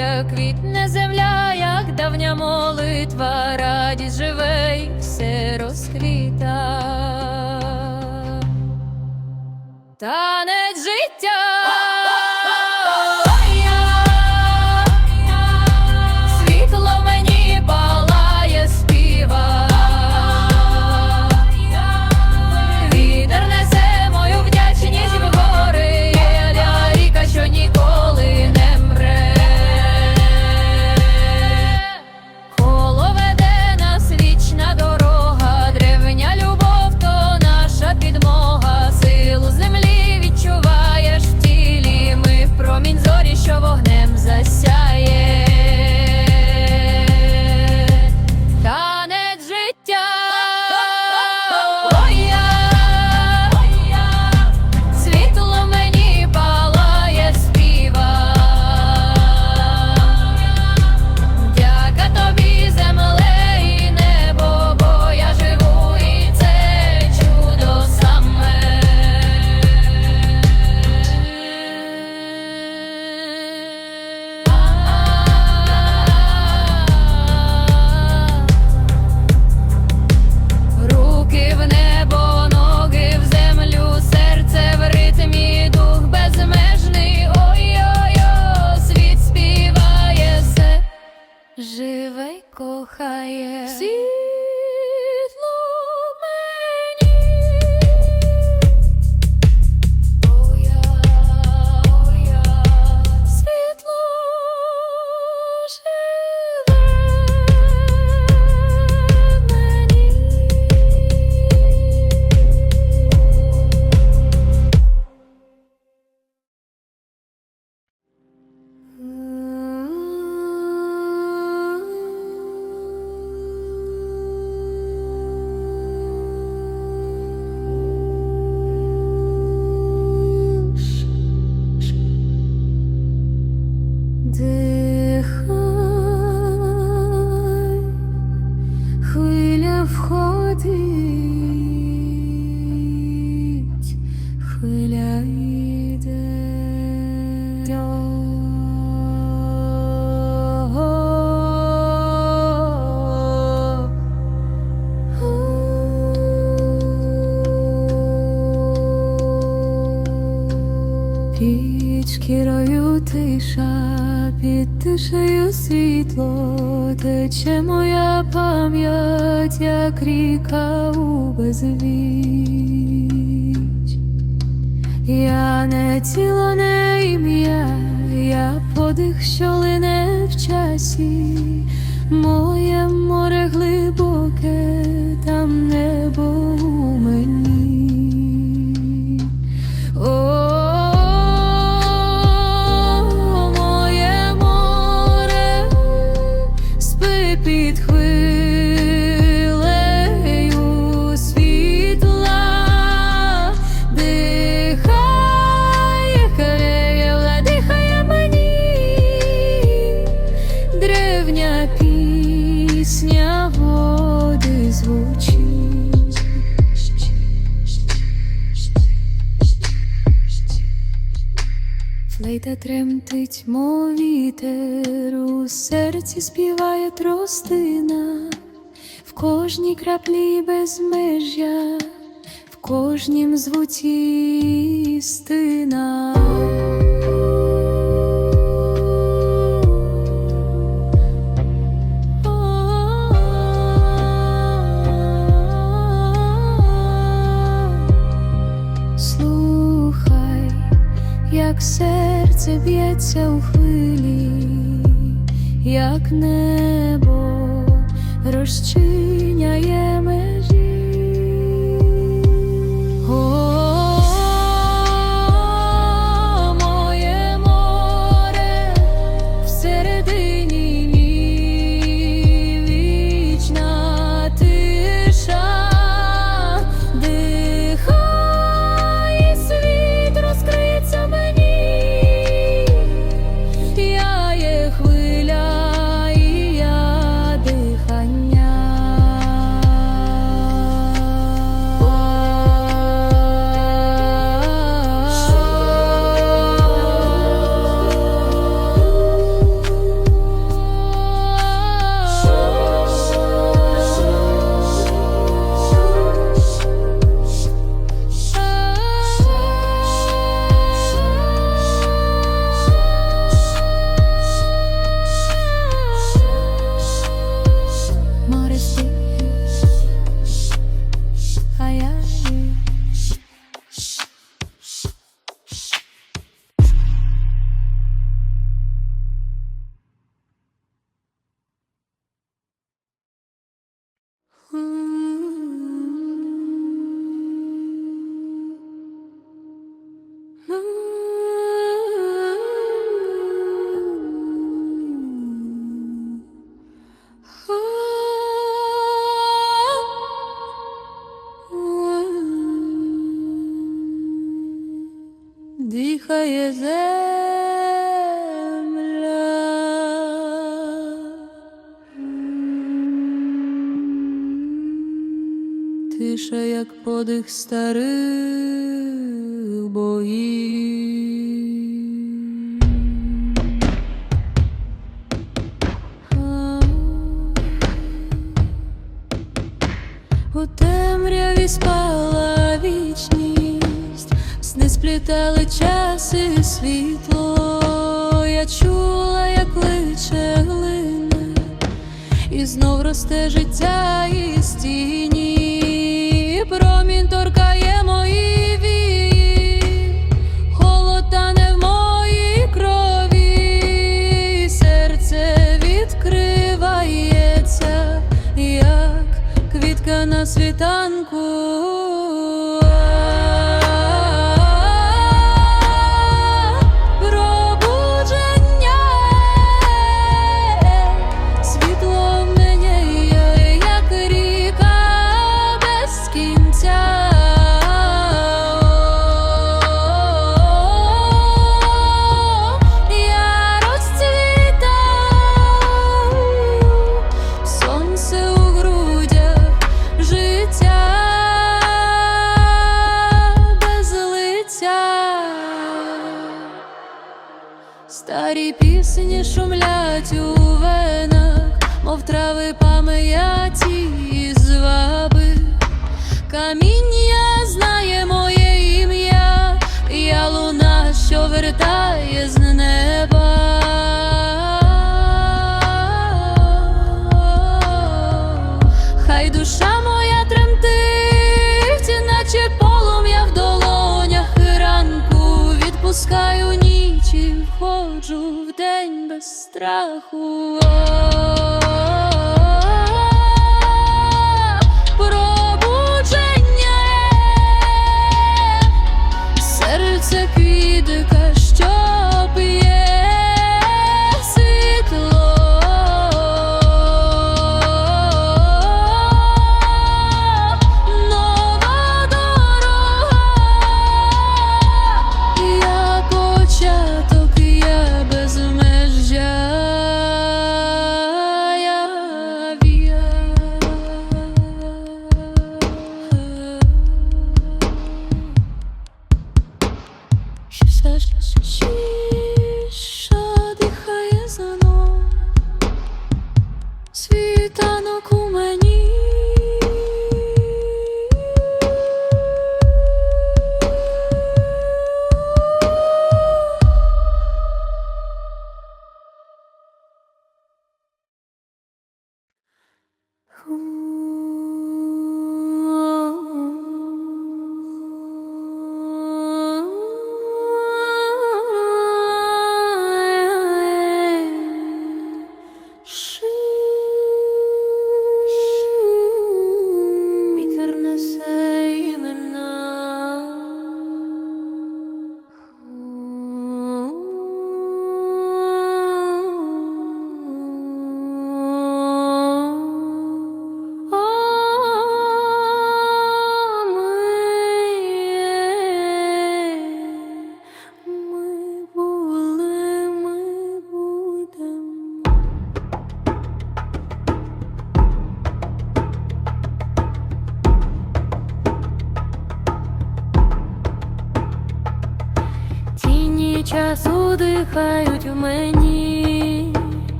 як квітне земля, як давня молитва, радість живе і все розквіта, танець життя. Під шкірою тиша, під тишею світло, тече моя пам'ять, як ріка у безвіч. Я не ціла не ім'я, я подих, що лине в часі, моє море глибоке, там небо у мені. вітру, у серці співає тростина, в кожній краплі безмежя, в кожнім звуці істина. Слухай, як серце б'ється у хвилі як небо розчинено. Ще земля. Тиша, як подих старих богів. Час і світло. Я чула, як кличе глина, і знов росте життя і тіні. Трави пам'яті і зваби. Каміння знає моє ім'я, я луна, що вертає з неба. Хай душа моя тремтить, наче полум'я в долонях ранку. Відпускаю ніч і входжу в день без страху.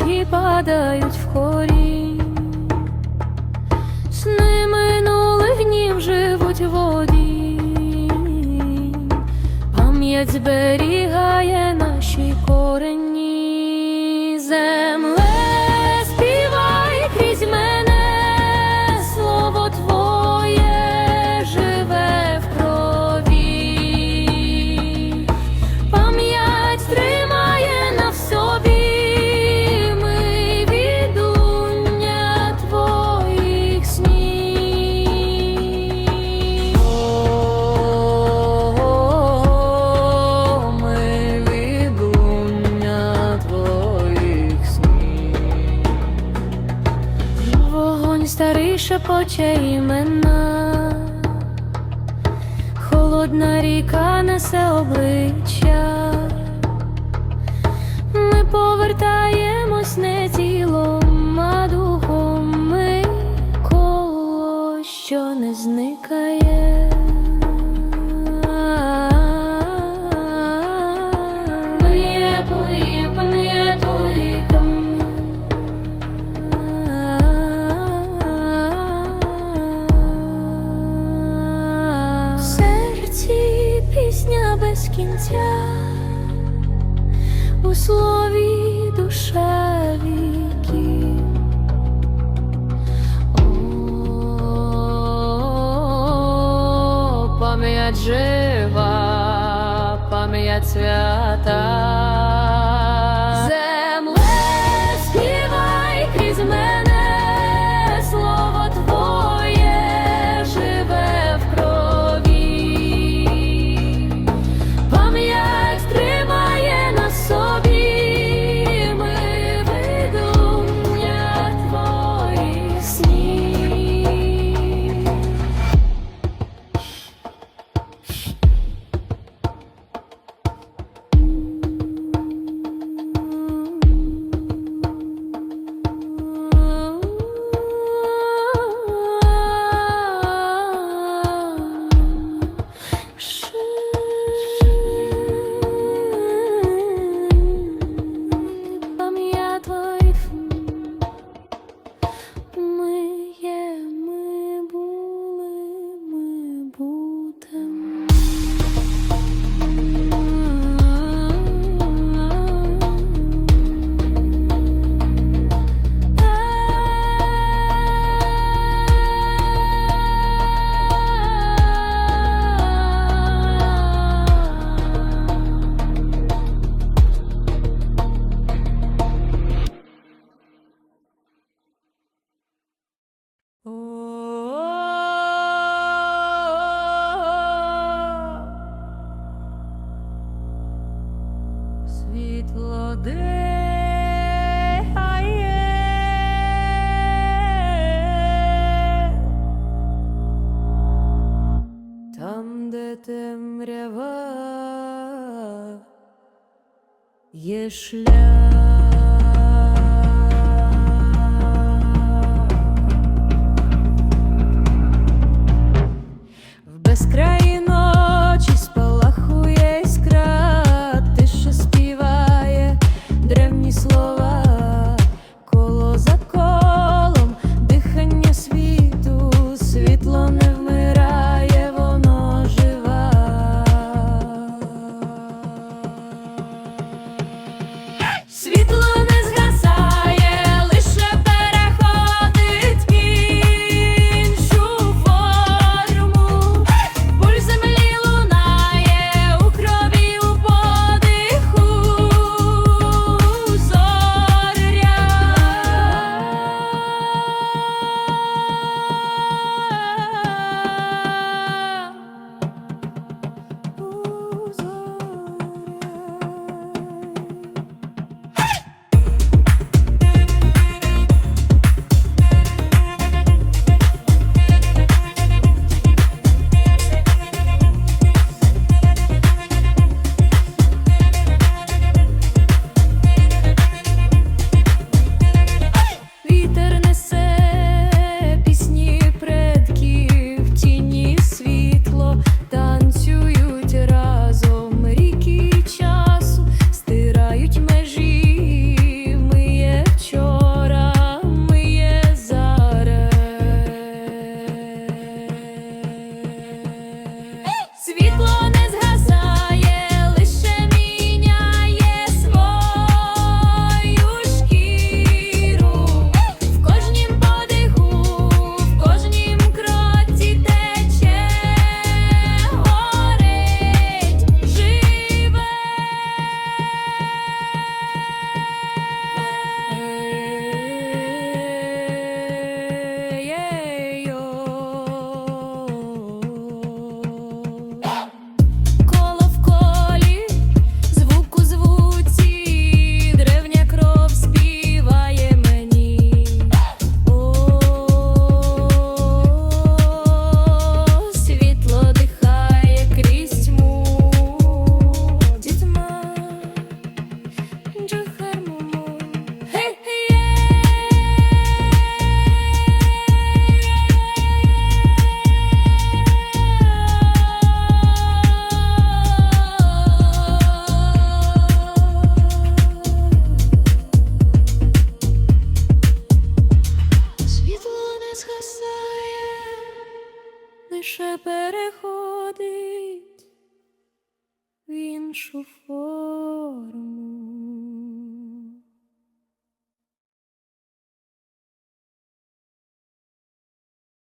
Ночі падають в корінь, сни минулих днів живуть воді, пам'ять зберігає наші корені, земле шепоче імена, холодна ріка несе обличчя, ми повертаємось не. життя у слові душеві. Пам'ять жива, пам'ять свята. темрява є шлях.